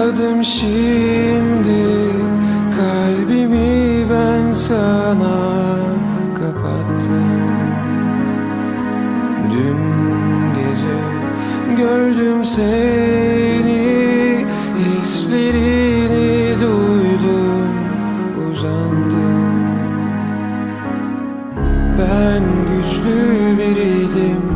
Adım şimdi kalbimi ben sana kapattım. Dün gece gördüm seni Hislerini duydum uzandım. Ben güçlü biriydim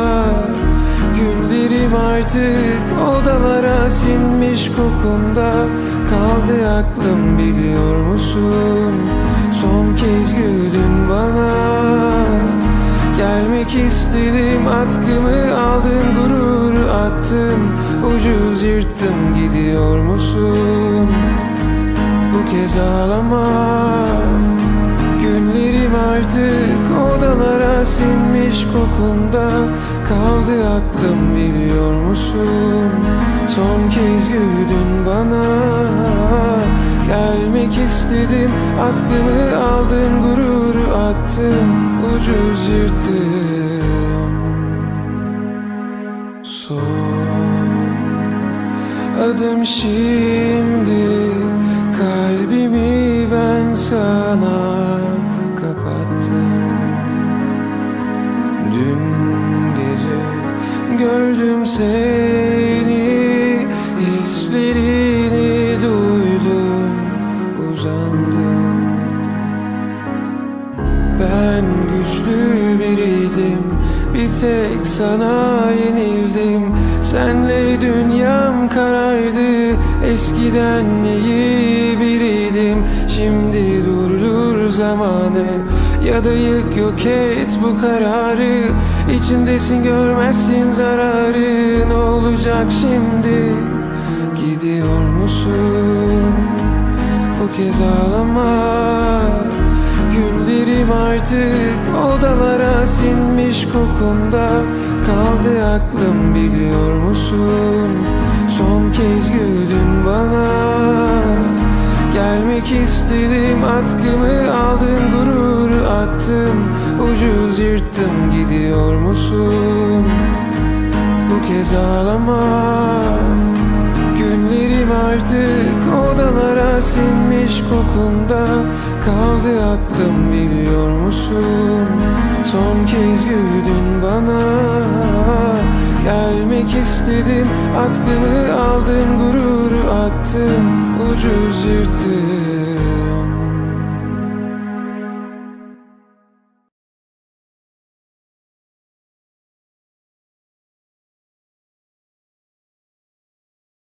artık odalara sinmiş kokunda Kaldı aklım biliyor musun? Son kez güldün bana. Gelmek istedim atkımı aldım gururu attım Ucuz yırttım gidiyor musun? Bu kez ağlama. Günlerim artık odalara sinmiş kokunda Kaldı aklım biliyor musun? Son kez güldün bana. Gelmek istedim atkımı aldın gururu attım Ucuz yırttım Son adım şimdi Kalbimi ben sana gördüm seni Hislerini duydum uzandım. Ben güçlü biriydim Bir tek sana yenildim. Senle dünyam karardı Eskiden iyi biriydim. Şimdi durdur zamanı Ya da yık yok et bu kararı. İçindesin görmezsin zararı. Ne olacak şimdi? Gidiyor musun? Bu kez ağlama. Günlerim artık odalara sinmiş kokunda. Kaldı aklım biliyor musun? Son kez güldün bana. Gelmek istedim atkımı aldın gururu attım Ucuz yırttım gidiyor musun? Bu kez ağlama Günlerim artık odalara sinmiş kokunda Kaldı aklım biliyor musun? Son kez güldün bana Gelmek istedim atkımı aldın gururu attım Ucuz yırttım